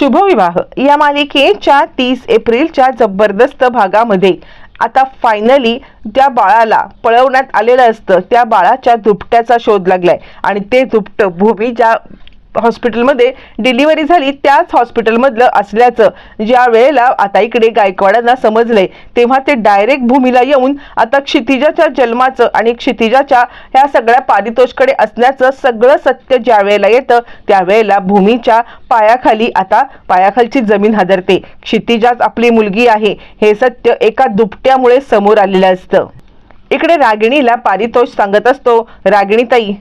शुभविवाह या मालिकेच्या तीस एप्रिलच्या जबरदस्त भागामध्ये आता फायनली त्या बाळाला पळवण्यात आलेलं असतं. त्या बाळाच्या दुपट्याचा शोध लागलाय. आणि ते दुपटं भूमी ज्या हॉस्पिटलमध्ये डिलिव्हरी झाली त्याच हॉस्पिटलमधलं असल्याचं ज्या वेळेला आता इकडे गायकवाडांना समजलंय तेव्हा ते डायरेक्ट भूमीला येऊन आता क्षितिजाच्या जन्माचं आणि क्षितिजाच्या ह्या सगळ्या पारितोषकडे असण्याचं सगळं सत्य ज्या वेळेला येतं त्यावेळेला भूमीच्या पायाखाली आता पायाखालची जमीन हादरते. क्षितिजाच आपली मुलगी आहे हे सत्य एका दुपट्यामुळे समोर आलेलं असतं. इकडे रागिणीला पारितोष सांगत असतो रागिणीताई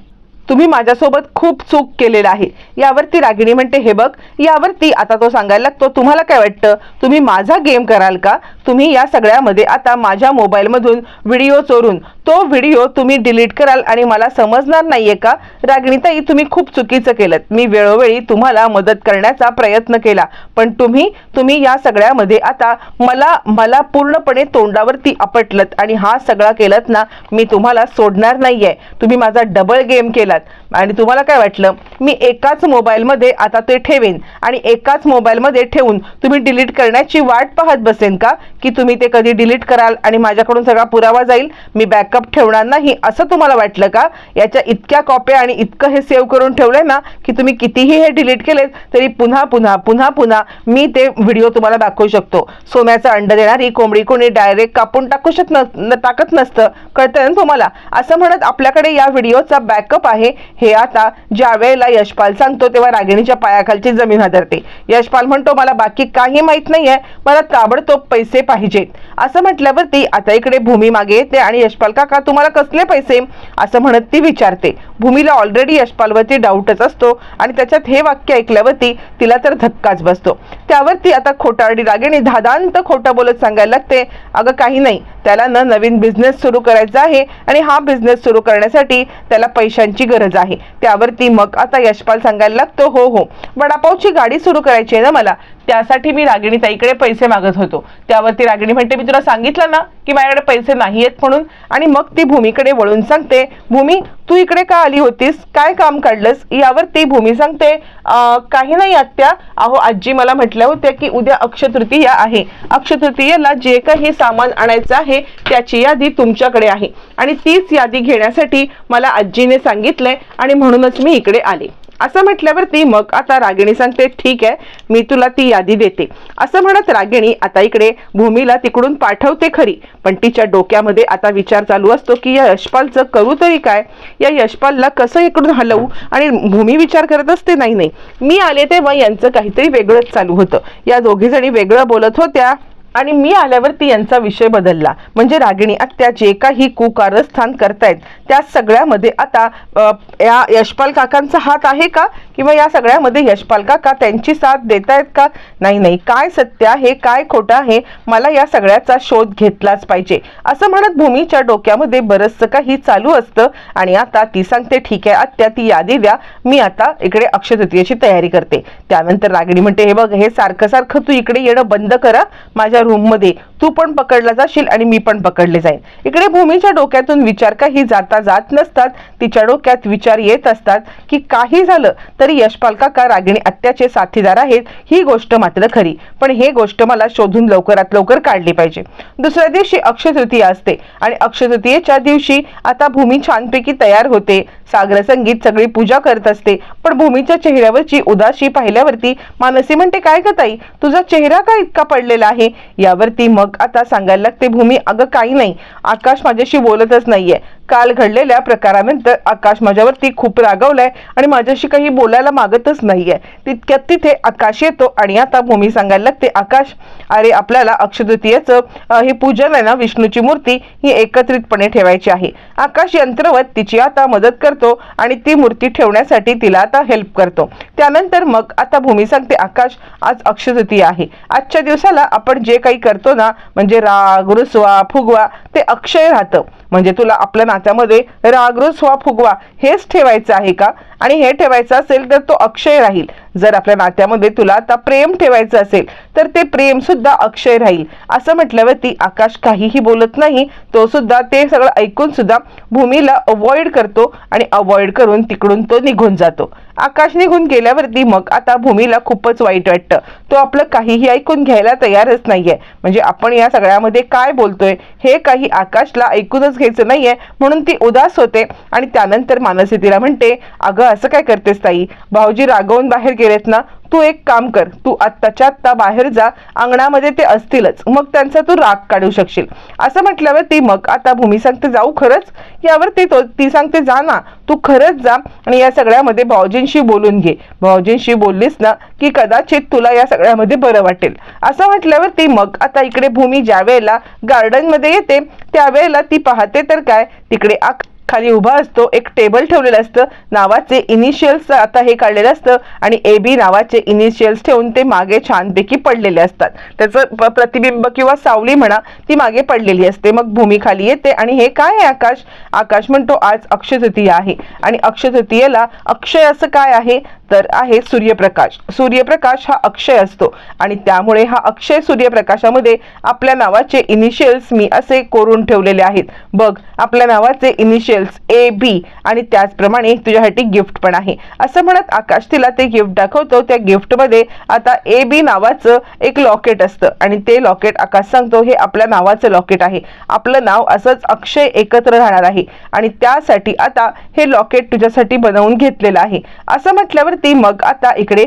तुम्ही माझ्यासोबत खूप चूक केलेला आहे. यावरती रागिणी म्हणते हे बघ यावरती आता तो सांगायला लागतो. तुम्हाला काय वाटतं? तुम्ही माझा गेम कराल का? तुम्ही या सगळ्यामध्ये आता माझ्या मोबाईलमधून व्हिडिओ चोरून तो व्हिडिओ तुम्ही डिलीट कराल आणि मला समजणार नाहीये का? रागिणीताई तुम्ही खूप चुकीचं केलं मी वेळोवेळी तुम्हाला मदत करण्याचा प्रयत्न केला. पण तुम्ही तुम्ही या सगळ्यामध्ये आता मला मला पूर्णपणे तोंडावरती आपटलत आणि हा सगळा केलत ना मी तुम्हाला सोडणार नाहीये. तुम्ही माझा डबल गेम केलात. आणि तुम्हाला काय वाटलं? मी एकाच मोबाईलमध्ये आता ते ठेवेन. आणि एकाच मोबाईलमध्ये ठेवून तुम्ही डिलीट करण्याची वाट पाहत बसेन का? की तुम्ही ते कधी डिलीट कराल आणि माझ्याकडून सगळा पुरावा जाईल मी बॅकअप ठेवणार नाही असं तुम्हाला वाटलं का? याच्या इतक्या कॉप्या आणि इतकं हे सेव्ह करून ठेवलंय ना की तुम्ही कितीही हे डिलीट केलेत तरी पुन्हा पुन्हा पुन्हा पुन्हा मी ते व्हिडिओ तुम्हाला दाखवू शकतो. सोन्याचा अंड देणारी कोंबडी कोणी डायरेक्ट कापून टाकू शकत न टाकत नसतं. कळतंय ना तुम्हाला? असं म्हणत आपल्याकडे या व्हिडिओचा बॅकअप आहे. हे आता ज्या वेळेला यशपाल सांगतो तेव्हा रागिणीच्या पायाखालची जमीन हादरते. यशपाल म्हणतो मला बाकी काही माहीत नाहीये. मला ताबडतोब पैसे पाहिजेत. असं म्हटल्यावरती आता इकडे भूमी मागे येते आणि यशपाल काका तुम्हाला कसले पैसे? असं म्हणत ती विचारते. भूमीला ऑलरेडी यशपालवरती डाऊटच असतो आणि त्याच्यात हे वाक्य ऐकल्यावरती तिला तर धक्काच बसतो. त्यावरती आता खोटारडी रागिणी धादांत खोटं बोलत सांगायला लागते. अगं काही नाही. त्याला ना नवीन बिझनेस सुरू करायचा आहे आणि हा बिझनेस सुरू करण्यासाठी त्याला पैशांची गरज आहे. त्यावरती मग आता यशपाल सांगायला लागतो हो हो. वडापावची गाडी सुरू करायची आहे ना मला. त्यासाठी मी रागिणी ताईकडे पैसे मागत होतो. त्यावरती रागिणी म्हणते मी तुला सांगितलं ना की माझ्याकडे पैसे नाही आहेत म्हणून आणि मग ती भूमीकडे वळून सांगते भूमी तू इकडे का आली होतीस? काय काम काढलंस? यावर ती भूमी सांगते काही नाही आत्या. अहो आजी मला म्हटल्या होत्या की उद्या अक्षतृतीया आहे. अक्षतृतीयेला जे काही सामान आणायचं आहे त्याची यादी तुमच्याकडे आहे. आणि तीच यादी घेण्यासाठी मला आजीने सांगितलंय आणि म्हणूनच मी इकडे आले. असं म्हटल्यावरती मग आता रागिणी सांगते ठीक आहे मी तुला ती यादी देते. असं म्हणत रागिणी आता इकडे भूमीला तिकडून पाठवते खरी. पण तिच्या डोक्यामध्ये आता विचार चालू असतो की या यशपालचं करू तरी काय? या यशपालला कसं इकडून हलवू? आणि भूमी विचार करत असते नाही नाही मी आले तेव्हा यांचं काहीतरी वेगळंच चालू होतं. या दोघी जणी वेगळं बोलत होत्या. आणि मी आल्यावरती यांचा विषय बदलला. म्हणजे रागिणी आत्या जे काही कुकारस्थान करतायत त्या सगळ्यामध्ये आता या यशपाल काकांचा हात आहे का? किंवा या सगळ्यामध्ये यशपाल काका त्यांची साथ देत आहेत का? नाही नाही. काय सत्य आहे? काय खोटं आहे? मला या सगळ्याचा शोध घेतलाच पाहिजे. असं म्हणत भूमीच्या डोक्यामध्ये बरंचसं काही चालू असतं आणि आता ती सांगते ठीक आहे आत्या ती यादी द्या. मी आता इकडे अक्षय तयारी करते. त्यानंतर रागिणी म्हणते हे बघ हे सारखं सारखं तू इकडे येणं बंद करा. माझ्या रूममध्ये तू पण पकडला जाशील आणि मी पण पकडले जाईन. इकडे भूमीच्या डोक्यातून विचार काही जाता जात नसतात. तिच्या डोक्यात विचार येत असतात की काही झालं तरी यशपाल काका रागिणी अत्याचे साथीदार आहेत ही गोष्ट मात्र खरी. पण हे गोष्ट मला शोधून लवकरात लवकर काढली पाहिजे. दुसऱ्या दिवशी अक्षय तृतीया असते आणि अक्षय तृतीयेच्या दिवशी आता भूमी छानपैकी तयार होते. सागर संगीत सगळी पूजा करत असते. पण भूमीच्या चेहऱ्यावरची उदासी पाहिल्यावरती मानसी म्हणते काय ग ताई? तुझा चेहरा का इतका पडलेला आहे? यावरती मग आता सांगायला लागते भूमी अगं काही नाही. आकाश माझ्याशी बोलतच नाहीये. काल घडलेल्या प्रकारानंतर आकाश माझ्यावरती खूप रागवलाय आणि माझ्याशी काही बोलायला मागतच नाहीये. तितक्यात तिथे आकाश येतो आणि आता भूमी सांगायला लागते आकाश अरे आपल्याला अक्षतृतीयेचं हे पूजन आहे ना विष्णूची मूर्ती ही एकत्रितपणे ठेवायची आहे. आकाश यंत्रवत तिची आता मदत करतो आणि ती मूर्ती ठेवण्यासाठी तिला आता हेल्प करतो. त्यानंतर मग आता भूमी सांगते आकाश आज अक्षतृतीया आहे. आजच्या दिवसाला आपण जे काही काही करतो ना म्हणजे राग रुसवा फुगवा ते अक्षय राहतं. म्हणजे तुला आपल्या नात्यामध्ये राग रुसवा फुगवा हेच ठेवायचं आहे का? आणि हे ठेवायचं असेल तर तो अक्षय राहील. जर आपल्या नात्यामध्ये तुला आता प्रेम ठेवायचं असेल तर ते प्रेम सुद्धा अक्षय राहील. असं म्हटल्यावरती आकाश काहीही बोलत नाही तो सुद्धा ते सगळं ऐकून सुद्धा भूमीला अवॉइड करतो आणि अवॉइड करून तिकडून तो निघून जातो. आकाश निघून गेल्यावरती मग आता भूमीला खूपच वाईट वाटतं. तो आपलं काहीही ऐकून घ्यायला तयारच नाहीये. म्हणजे आपण या सगळ्यामध्ये काय बोलतोय हे काही आकाशला ऐकूनच घ्यायचं नाहीये म्हणून ती उदास होते आणि त्यानंतर मानसी तिला म्हणते अगं असं काय करतेस ताई? भाऊजी रागवून बाहेर गेले गेलेत ना तू एक काम कर तू आत्ताच्या आत्ता बाहेर जा अंगणामध्ये ते असतीलच मग त्यांचा तू राग काढू शकशील. असं म्हटल्यावर ती मग आता भूमी सांगते जाऊ खरंच? यावर ती तो ती सांगते जा ना तू खरंच जा आणि या सगळ्यामध्ये भाऊजींशी बोलून घे. भाऊजींशी बोललीस ना की कदाचित तुला या सगळ्यामध्ये बरं वाटेल. असं म्हटल्यावर ती मग आता इकडे भूमी ज्या वेळेला गार्डनमध्ये येते त्यावेळेला ती पाहते तर काय तिकडे आक खाली उभा असतो एक टेबल ठेवलेलं असतं नावाचे इनिशियल्स आता हे काढलेलं असतं आणि ए बी नावाचे इनिशियल्स ठेवून ते मागे छानपैकी पडलेले असतात. त्याचं प्रतिबिंब किंवा सावली म्हणा ती मागे पडलेली असते. मग भूमी खाली येते आणि हे काय आहे आकाश? आकाश म्हणतो आज अक्षतृतीया आहे. आणि अक्षय तृतीयेला अक्षय असं काय आहे? तर आहे सूर्यप्रकाश. सूर्यप्रकाश हा अक्षय असतो. आणि त्यामुळे हा अक्षय सूर्यप्रकाशामध्ये आपल्या नावाचे इनिशियल्स मी असे कोरून ठेवलेले आहेत. बघ आपल्या नावाचे इनिशियल्स ए बी आणि त्याचप्रमाणे तुझ्यासाठी गिफ्ट पण आहे. असं म्हणत आकाश तिला ते गिफ्ट दाखवतो. त्या गिफ्टमध्ये आता ए बी नावाचं एक लॉकेट असतं. आणि ते लॉकेट आकाश सांगतो हे आपल्या नावाचं लॉकेट आहे. आपलं नाव असंच अक्षय एकत्र राहणार आहे. आणि त्यासाठी आता हे लॉकेट तुझ्यासाठी बनवून घेतलेलं आहे. असं म्हटल्यावरती मग आता इकडे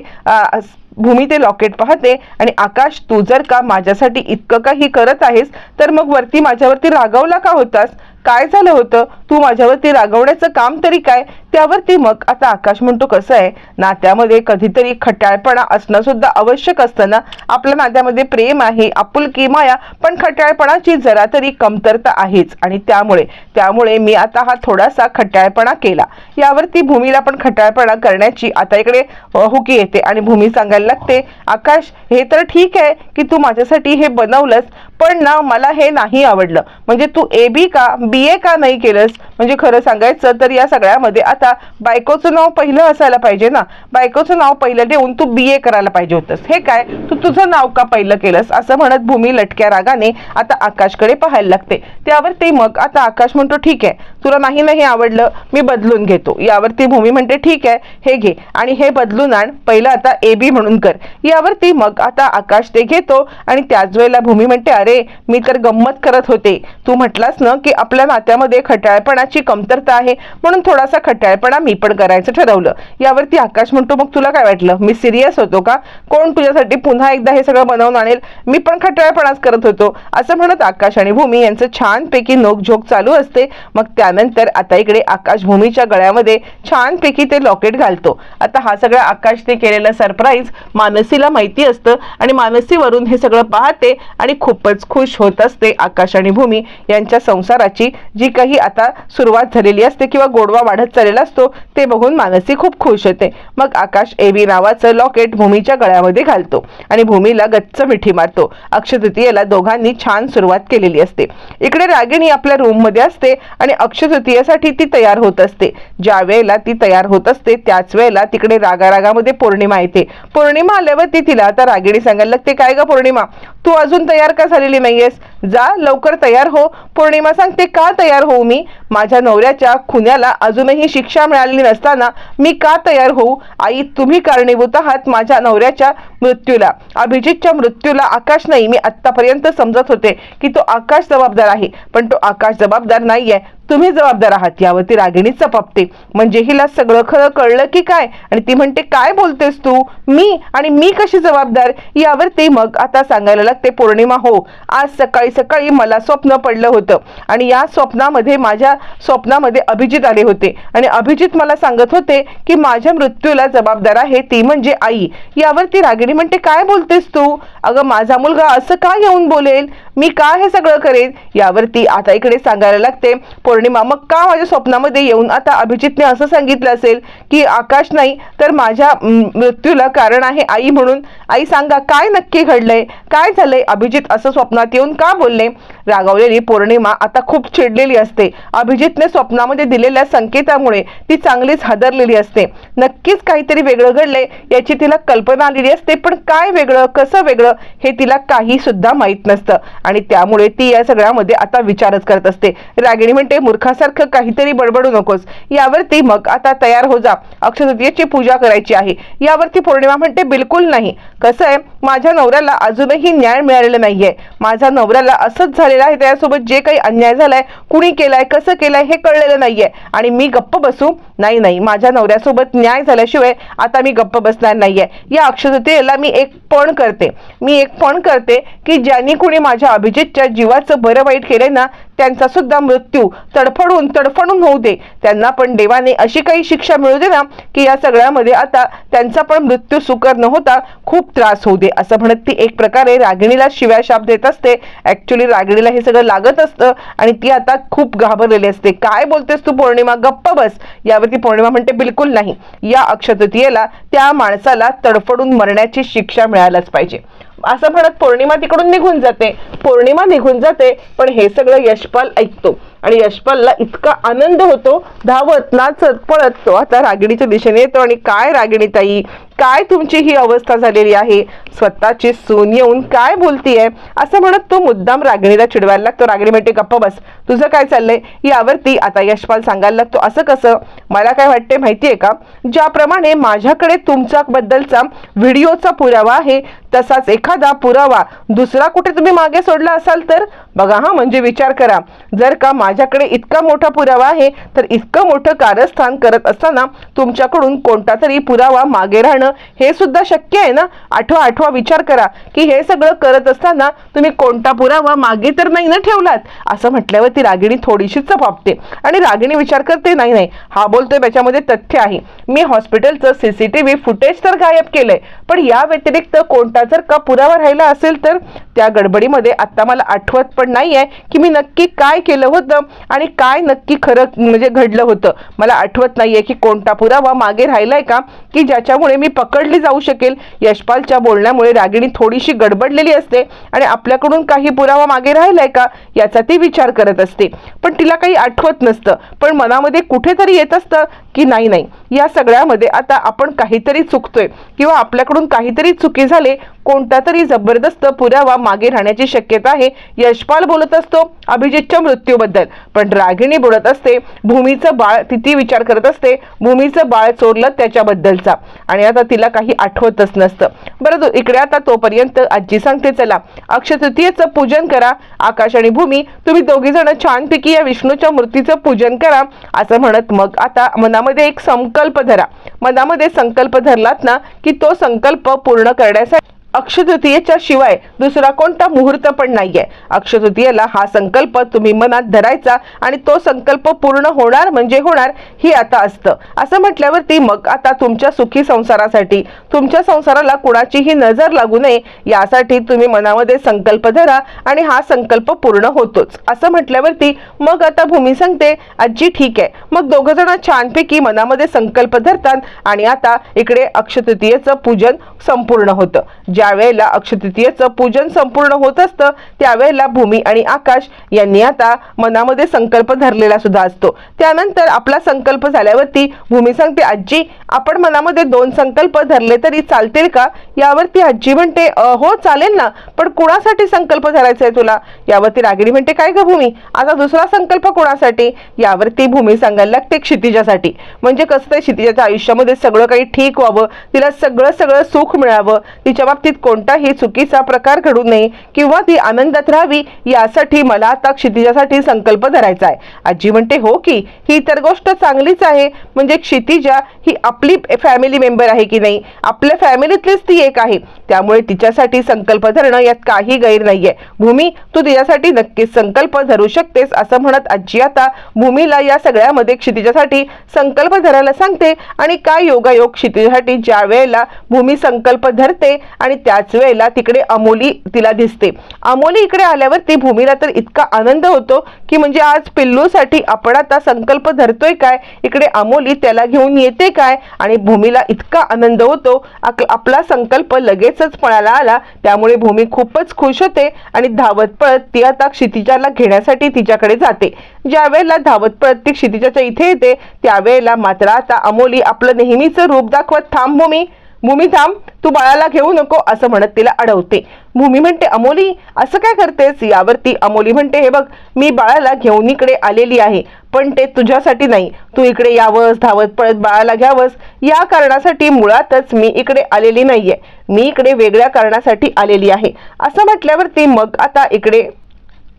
भूमी ते लॉकेट पाहते. आणि आकाश तू जर का माझ्यासाठी इतकं काही करत आहेस तर मग वरती माझ्यावरती रागवला का होतास? काय झालं होतं? तू माझ्यावरती रागवण्याचं काम तरी काय? त्यावरती मग आता आकाश म्हणतो कसं आहे? नात्यामध्ये कधीतरी खट्याळपणा असणं सुद्धा आवश्यक असतं ना? आपल्या नात्यामध्ये प्रेम आहे आपुलकी माया पण खट्याळपणाची जरा तरी कमतरता आहेच. आणि त्यामुळे त्यामुळे मी आता हा थोडासा खट्याळपणा केला. यावरती भूमीला पण खट्याळपणा करण्याची आता इकडे हुकी येते आणि भूमी सांगायला लागते आकाश हे तर ठीक आहे की तू माझ्यासाठी हे बनवलंस पण ना मला हे नाही आवडलं. म्हणजे तू ए बी का बी ए का नाही केलंस? म्हणजे खरं सांगायचं तर या सगळ्यामध्ये आता बायकोचं नाव पहिलं असायला पाहिजे ना? बायकोचं नाव पहिलं देऊन तू बी ए करायला पाहिजे होतंस. हे काय? तू तुझं नाव का पहिलं केलंस? असं म्हणत भूमी लटक्या रागाने आता आकाशकडे पाहायला लागते. त्यावरती मग आता आकाश म्हणतो ठीक आहे. तुला नाही नाही आवडलं? मी बदलून घेतो. यावरती भूमी म्हणते ठीक आहे. हे घे. आणि हे बदलून आण. पहिलं आता ए बी म्हणून कर. यावरती मग आता आकाश ते घेतो आणि त्याच वेळेला भूमी म्हणते अरे मी तर गंमत करत होते. तू म्हटलास ना की आपल्या नात्यामध्ये खट्याळपणाची कमतरता आहे म्हणून थोडासा खट्याळपणा मी पण करायचं ठरवलं. यावरती आकाश म्हणतो मग तुला काय वाटलं? मी सिरियस होतो का? कोण तुझ्यासाठी पुन्हा एकदा हे सगळं बनवून आणेल? मी पण खट्याळपणाच करत होतो. असं म्हणत आकाश आणि भूमी यांचं छानपैकी नोकझोक चालू असते. मग त्यानंतर आता इकडे आकाश भूमीच्या गळ्यामध्ये छानपैकी ते लॉकेट घालतो. आता हा सगळा आकाशने केलेला सरप्राईज मानसीला माहिती असतं आणि मानसीवरून हे सगळं पाहते आणि खूपच खुश होत असते आकाश आणि भूमी यांच्या संसाराची जी काही आता सुरुवात झालेली असते किंवा गोडवा वाढत चाललेला असतो ते बघून मानसी खूप खुश होते. मग आकाश एबी नावाचं लॉकेट भूमीच्या गळ्यामध्ये घालतो आणि भूमीला गच्च मिठी मारतो. अक्षय तृतीयेला दोघांनी छान सुरुवात केलेली असते. इकडे रागिणी आपल्या रूममध्ये असते आणि अक्षय तृतीयेसाठी ती तयार होत असते. ज्या वेळेला ती तयार होत असते त्याच वेळेला तिकडे रागारागामध्ये पौर्णिमा येते. पौर्णिमा आल्यावर ती तिला आता रागिणी सांगायला लागते काय ग पौर्णिमा? तू अजून तयार का झालेली नाहीयेस? जा लवकर तयार हो. पौर्णिमा सांगते का तयार होऊ मी? माझ्या नवऱ्याच्या खुन्याला अजूनही शिक्षा मिळालेली नसताना मी का तयार होऊ? आई तुम्ही कारणीभूत आहात माझ्या नवऱ्याच्या मृत्यूला. अभिजितच्या मृत्यूला आकाश नाही. मी आत्तापर्यंत समजत होते की तो आकाश जबाबदार आहे. पण तो आकाश जबाबदार नाही आहे तुम्ही जबाबदार आहात यावरती रागिणी चपापते. म्हणजे हिला सगळं खरं कळलं की काय? आणि ती म्हणते काय बोलतेस तू? मी आणि मी कशी जबाबदार? यावरती मग आता सांगायला लागते पौर्णिमा हो आज सकाळी सकाळी मला स्वप्न पडलं होतं. आणि या स्वप्नामध्ये माझ्या स्वप्नामध्ये अभिजित आले होते. आणि अभिजित मला सांगत होते की माझ्या मृत्यूला जबाबदार आहे ती म्हणजे आई. यावरती रागिणी म्हणते काय बोलतेस तू? अगं माझा मुलगा असं का येऊन बोलेल? मी का हे सगळं करेन? यावरती आता इकडे सांगायला लागते पौर्णिमा पौर्णिमा मग का माझ्या स्वप्नामध्ये येऊन आता अभिजितने असं सांगितलं असेल की आकाश नाही तर माझ्या मृत्यूला कारण आहे आई म्हणून. आई सांगा काय नक्की घडलंय? काय झालंय? अभिजित असं स्वप्नात येऊन का बोलले? रागावलेली पौर्णिमा आता खूप चिडलेली असते. अभिजितने स्वप्नामध्ये दिलेल्या संकेतामुळे ती चांगलीच हादरलेली असते. नक्कीच काहीतरी वेगळं घडलंय याची तिला कल्पना आलेली असते पण काय वेगळं कसं वेगळं हे तिला काही सुद्धा माहीत नसतं. आणि त्यामुळे ती या सगळ्यामध्ये आता विचारच करत असते. रागिणी म्हणते मूर्खासारखं काहीतरी बडबडू नकोस. यावरती मग आता तयार हो जा. अक्षतृतीयेची पूजा करायची आहे. यावरती पौर्णिमा म्हणते बिलकुल नाही. कसं आहे माझ्या नवऱ्याला अजूनही न्याय मिळालेला नाहीये. माझ्या नवऱ्याला असंच झालेलं आहे त्यासोबत जे काही अन्याय झालाय कुणी केलाय कसं केलंय हे कळलेलं नाहीये. आणि मी गप्प बसू? नाही नाही. माझ्या नवऱ्यासोबत न्याय झाल्याशिवाय आता मी गप्प बसणार नाहीये. या अक्षतृतीयेला मी एक पण करते. मी एक पण करते की ज्यांनी कुणी माझ्या अभिजितच्या जीवाचं बरं वाईट केलंय ना त्यांचा सुद्धा मृत्यू तडफडून तडफडून होऊ दे. त्यांना पण देवाने अशी काही शिक्षा मिळू दे ना की या सगळ्यामध्ये आता त्यांचा पण मृत्यू सुकर न होता खूप त्रास होऊ दे असं म्हणत ती एक प्रकारे रागिणीला शिव्या शाप देत असते. ऍक्च्युली रागिणीला हे सगळं लागत असतं आणि ती आता खूप घाबरलेली असते. काय बोलतेस तू पौर्णिमा? गप्प बस. यावरती पौर्णिमा म्हणते बिलकुल नाही. या अक्षतृतीयेला त्या माणसाला तडफडून मरण्याची शिक्षा मिळायलाच पाहिजे. असं म्हणत पौर्णिमा तिकडून निघून जाते. पौर्णिमा निघून जाते पण हे सगळं यशपाल ऐकतो. आणि यशपालला इतका आनंद होतो धावत नाचत पळत तो आता रागिणीच्या दिशेने येतो. आणि काय रागिणी ताई? काय तुमची ही अवस्था झालेली आहे? स्वतःची सून येऊन काय बोलतीये? असं म्हणत तो मुद्दाम रागिणीला चिडवायला लागतो. रागिणी म्हणते गप्प बस. तुझं काय चाललंय? यावरती आता यशपाल सांगायला लागतो. असं कसं? मला काय वाटते माहितीये का? ज्याप्रमाणे माझ्याकडे तुमच्या बद्दलचा व्हिडिओचा पुरावा आहे तसाच एखादा पुरावा दुसरा कुठे तुम्ही मागे सोडला असाल तर? बघा हा म्हणजे विचार करा. जर का माझ्याकडे इतका मोठा पुरावा आहे तर इतकं मोठं कारस्थान करत असताना तुमच्याकडून कोणता तरी पुरावा मागे राहणं हे सुद्धा शक्य आहे ना? आठवा आठवा विचार करा की हे सगळं करत असताना तुम्ही कोणता पुरावा मागे तर नाही ना ठेवलात? असं म्हटल्यावर ती रागिणी थोडीशी चपापते. आणि रागिणी विचार करते नाही नाही हा बोलतोय त्याच्यामध्ये तथ्य आहे. मी हॉस्पिटलचं सीसीटीव्ही फुटेज तर गायब केलंय. पण या व्यतिरिक्त कोणता जर का पुरावा राहिला असेल तर त्या गडबडीमध्ये आता मला आठवत पण नाहीये की मी नक्की काय केलं होतं आणि काय नक्की खरं म्हणजे घडलं होतं. मला आठवत नाहीये की कोणता पुरावा मागे राहिलाय का? की ज्याच्यामुळे मी पकडली जाऊ शकेल. यशपालच्या बोलण्यामुळे रागिणी थोडीशी गडबडलेली असते आणि आपल्याकडून काही पुरावा मागे राहिलाय का याचा ती विचार करत असते. पण तिला काही आठवत नसतं. पण मनामध्ये कुठेतरी येत असतं की नाही नाही. या सगळ्यामध्ये आता आपण काहीतरी चुकतोय किंवा आपल्याकडून काहीतरी चुकी झाले कोणता तरी जबरदस्त पुरावा मागे राहण्याची शक्यता आहे. यशपाल बोलत असतो अभिजितच्या मृत्यूबद्दल. पण रागिणी बोलत असते भूमीचं बाळ तिथे विचार करत असते भूमीचं बाळ चोरलं त्याच्याबद्दलचा. आणि आता तिला काही आठवतच नसतं. बरं इकडे आता तोपर्यंत आजी सांगते चला. अक्षय तृतीयेचं पूजन करा. आकाश आणि भूमी तुम्ही दोघी जण छानपैकी या विष्णूच्या मूर्तीचं पूजन करा असं म्हणत मग आता मनामध्ये एक संकल्प धरा. मनामध्ये संकल्प धरलात ना की तो संकल्प पूर्ण करण्यासाठी अक्षतृतीयेच्या शिवाय दुसरा कोणता मुहूर्त पण नाहीये. अक्षतृतीयेला हा संकल्प तुम्ही मनात धरायचा आणि तो संकल्प पूर्ण होणार म्हणजे होणार ही आता असतं. असं म्हटल्यावरती मग आता तुमच्या सुखी संसारासाठी तुमच्या संसाराला कुणाचीही नजर लागू नये यासाठी तुम्ही मनामध्ये संकल्प धरा आणि हा संकल्प पूर्ण होतोच. असं म्हटल्यावरती मग आता भूमी सांगते आजी ठीक आहे. मग दोघं जण छानपैकी मनामध्ये संकल्प धरतात आणि आता इकडे अक्षतृतीयेचं पूजन संपूर्ण होतं. ज्या वेळेला अक्षतृतीयेचं पूजन संपूर्ण होत असतं त्यावेळेला भूमी आणि आकाश यांनी आता मनामध्ये संकल्प धरलेला सुद्धा असतो. त्यानंतर आपला संकल्प झाल्यावरती भूमी सांगते आजी आपण मनामध्ये दोन संकल्प धरले तरी चालतील का? यावरती आजी म्हणते हो चालेल ना पण कुणासाठी संकल्प धरायचा आहे तुला? यावरती रागिणी म्हणते काय ग भूमी आता दुसरा संकल्प कोणासाठी? यावरती भूमी सांगायला लागते क्षितिजासाठी. म्हणजे कसं ते क्षितिजाच्या आयुष्यामध्ये सगळं काही ठीक व्हावं तिला सगळं सगळं सुख मिळावं तिच्या बाबतीत कोणताही चुकीचा प्रकार घडू नये किंवा ती आनंदात राहावी यासाठी मला आता क्षितिजासाठी संकल्प धरायचा आहे. आजी म्हणते हो की ही तर गोष्ट चांगलीच आहे. म्हणजे क्षितिजा ही आपली फॅमिली मेंबर आहे की नाही? आपल्या फॅमिलीतलीच ती एक आहे. त्यामुळे तिच्यासाठी संकल्प धरणं यात काही गैर नाहीये. भूमी तू तिच्यासाठी नक्कीच संकल्प धरू शकतेस असं म्हणत आजी आता भूमीला या सगळ्यामध्ये क्षितिजासाठी संकल्प धरायला सांगते आणि काय योगायोग क्षितिजासाठी ज्या वेळेला भूमी संकल्प धरते आणि त्याच वेळेला तिकडे अमोली तिला दिसते. अमोली इकडे आल्यावर ती भूमीला तर इतका आनंद होतो की म्हणजे आज पिल्लूसाठी आपण आता संकल्प धरतोय काय? इकडे अमोली त्याला घेऊन येते काय? आणि भूमीला इतका आनंद होतो आपला संकल्प लगेचच पळायला आला. त्यामुळे भूमी खूपच खुश होते आणि धावत पळत ती आता क्षितिजाला घेण्यासाठी तिच्याकडे जाते. ज्या वेळेला धावत पळत ती क्षितिजाच्या इथे येते त्यावेळेला मात्र आता अमोली आपलं नेहमीचं रूप दाखवत थांब भूमी. भूमी थांब तू बाळाला घेऊ नको असं म्हणत तिला अडवते. भूमी म्हणते अमोली असं काय करतेस? यावरती अमोली म्हणते हे बघ मी बाळाला घेऊन इकडे आलेली आहे पण ते तुझ्यासाठी नाही. तू इकडे यावंस धावत पळत बाळाला घ्यावंस. या कारणासाठी मुळातच मी इकडे आलेली नाहीये. मी इकडे वेगळ्या कारणासाठी आलेली आहे. असं म्हटल्यावरती मग आता इकडे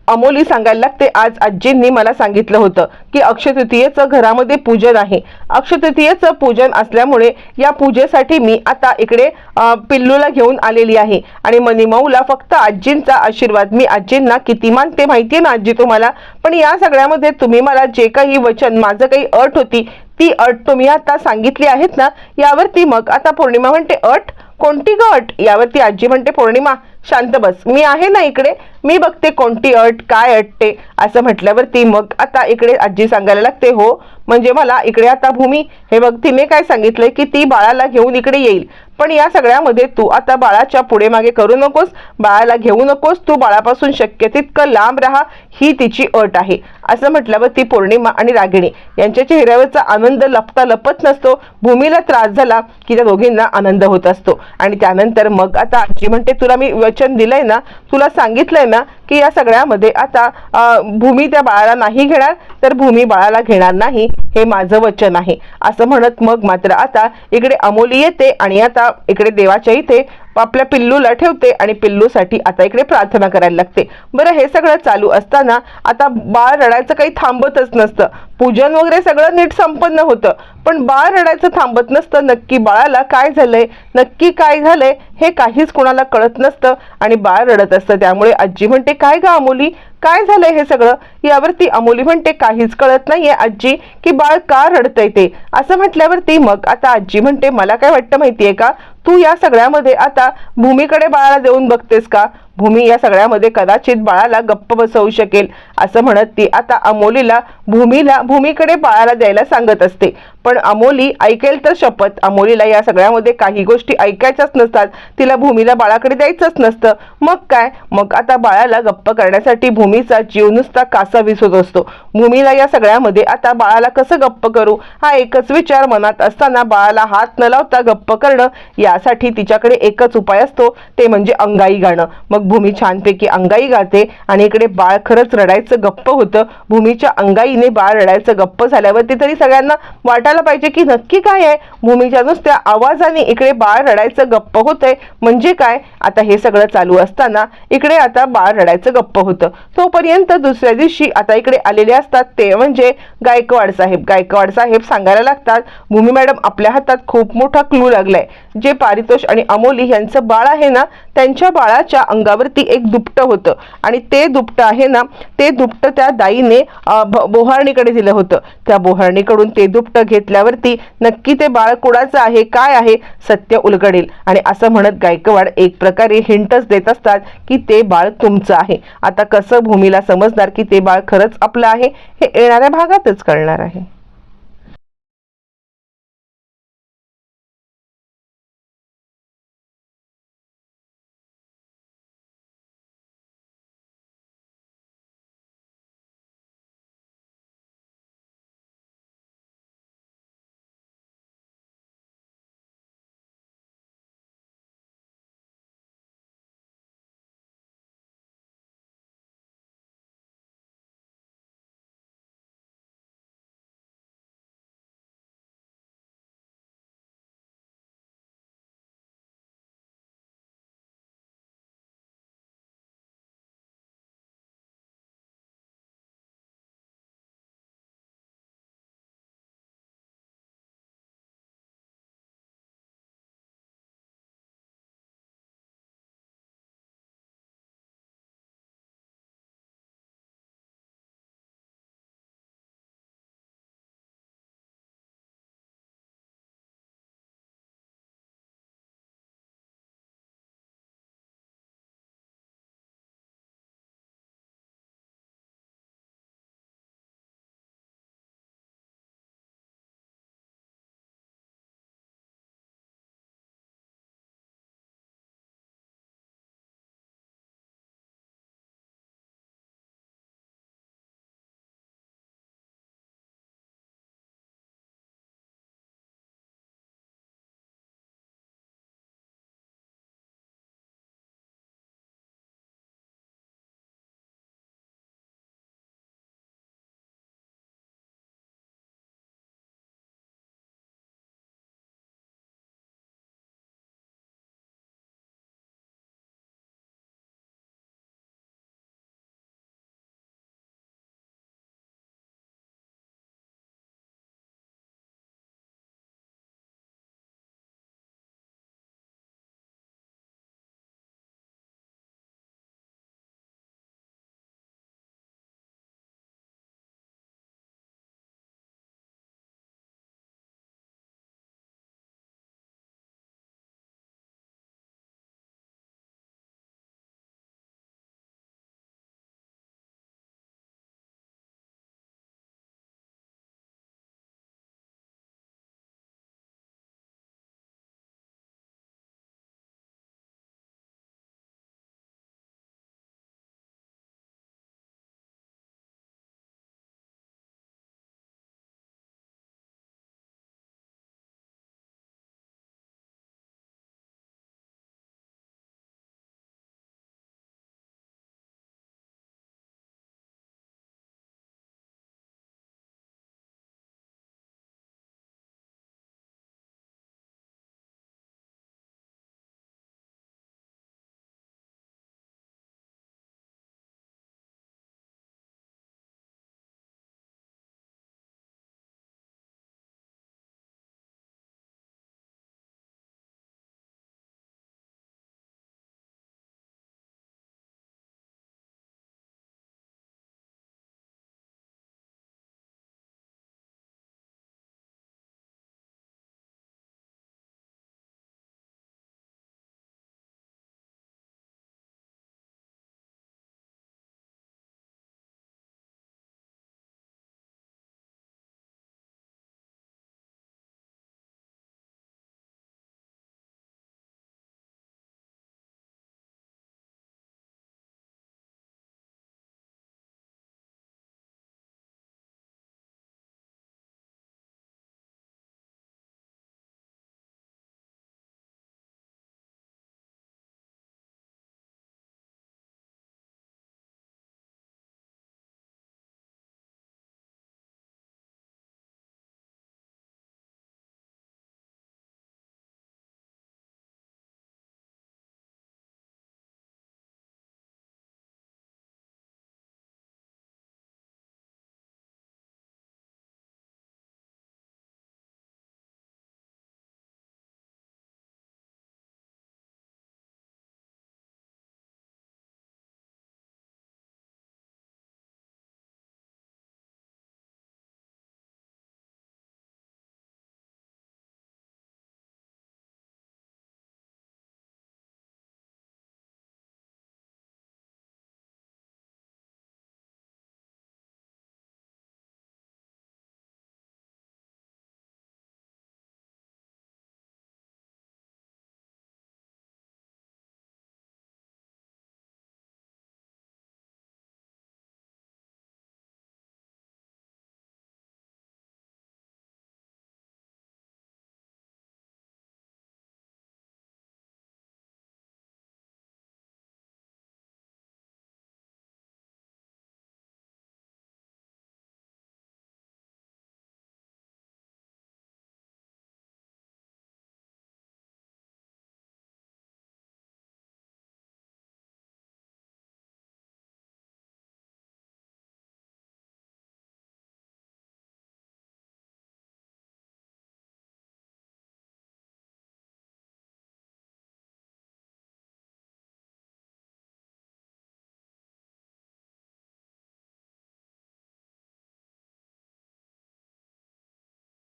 अमोली सांगायला लागते आज आजींनी मला सांगितलं होतं की अक्षय तृतीयेचं घरामध्ये पूजन आहे. अक्षय तृतीयेचं पूजन असल्यामुळे या पूजेसाठी मी आता इकडे पिल्लूला घेऊन आलेली आहे. आणि मनीमाऊला फक्त आजींचा आशीर्वाद. मी आजींना किती मानते आहे ना आजी तुम्हाला? पण या सगळ्यामध्ये तुम्ही मला जे काही वचन माझं काही अट होती ती अट तुम्ही आता सांगितली आहेत ना यावरती मग आता पौर्णिमा म्हणते अट? कोणती ग अट? यावरती आजी म्हणते पौर्णिमा शांत बस. मी आहे ना इकडे मी बघते कोणती अट काय अटते असं म्हटल्यावरती मग आता इकडे आजी सांगायला लागते हो म्हणजे मला इकडे आता भूमी. हे बघ तिने काय सांगितलंय की ती बाळाला घेऊन इकडे येईल. पण या सगळ्यामध्ये तू आता बाळाच्या पुढे मागे करू नकोस बाळाला घेऊ नकोस तू बाळापासून शक्य तितकं लांब राहा ही तिची अट आहे. असं म्हटल्यावर ती पौर्णिमा आणि रागिणी यांच्या चेहऱ्यावरचा आनंद लपता लपत नसतो. भूमीला त्रास झाला की त्या दोघींना आनंद होत असतो. आणि त्यानंतर मग आता आजी म्हणते तुला मी वचन दिलंय ना तुला सांगितलंय ना की या सगळ्यामध्ये आता भूमी त्या बाळाला नाही घेणार तर भूमी बाळाला घेणार नाही हे माझं वचन आहे. असं म्हणत मग मात्र आता इकडे अमोली येते आणि आता इकडे देवाच्या इथे आपल्या पिल्लूला ठेवते आणि पिल्लूसाठी आता इकडे प्रार्थना करायला लागते. बरं हे सगळं चालू असताना आता बाळ रडायचं काही थांबतच नसतं. पूजन वगैरे सगळं नीट संपन्न होतं. पण बाळ रडायचं थांबत नसतं. नक्की बाळाला काय झालंय? नक्की काय झालंय? हे काहीच कोणाला कळत नसतं आणि बाळ रडत असतं. त्यामुळे आजी म्हणते काय ग अमोली? काय झालंय हे सगळं? यावरती अमोली म्हणते काहीच कळत नाहीये आजी की बाळ का रडतंय ते? असं म्हटल्यावरती मग आता आजी म्हणते मला काय वाटतं माहितीये का? तू या सगळ्यामध्ये आता भूमीकडे बाळाला देऊन बघतेस का? भूमी या सगळ्यामध्ये कदाचित बाळाला गप्प बसवू शकेल असं म्हणत ती आता अमोलीला भूमीला भूमीकडे बाळाला द्यायला सांगत असते. पण अमोली ऐकेल तर शपथ. अमोलीला या सगळ्यामध्ये काही गोष्टी ऐकायच्याच नसतात. तिला भूमीला बाळाकडे द्यायचंच नसतं. मग काय? मग आता बाळाला गप्प करण्यासाठी भूमीचा जीव नुसता कासा विसत असतो. भूमीला या सगळ्यामध्ये आता बाळाला कसं गप्प करू? हा एकच विचार मनात असताना बाळाला हात न लावता गप्प करणं यासाठी तिच्याकडे एकच उपाय असतो. ते म्हणजे अंगाई गाणं. मग भूमी छानपैकी अंगाई गाते आणि इकडे बाळ खरंच रडायचं गप्प होतं. भूमीच्या अंगाईने बाळ रडायचं गप्प झाल्यावरती तरी सगळ्यांना वाटायला पाहिजे की नक्की काय आहे? भूमीच्या नुसत्या आवाजाने इकडे बाळ रडायचं गप्प होतंय. म्हणजे काय? आता हे सगळं चालू असताना इकडे आता बाळ रडायचं गप्प होतं. तोपर्यंत दुसऱ्या दिवशी आता इकडे आलेले असतात ते म्हणजे गायकवाड साहेब. गायकवाड साहेब सांगायला लागतात भूमी मॅडम आपल्या हातात खूप मोठा क्लू लागलाय. जे पारितोष आणि अमोली यांचं बाळ आहे ना त्यांच्या बाळाच्या अंगा अंगावरती एक दुपटं होतं. आणि ते दुपटं आहे ना ते दुपटं त्या दाईने भ- बोहारणीकडे दिलं होतं. त्या बोहारणीकडून ते दुपटं घेतल्यावरती नक्की ते बाळ कुणाचं आहे काय आहे सत्य उलगडेल. आणि असं म्हणत गायकवाड एक प्रकारे हिंटच देत असतात की ते बाळ तुमचं आहे. आता कसं भूमीला समजणार की ते बाळ खरंच आपलं आहे हे येणाऱ्या भागातच कळणार आहे.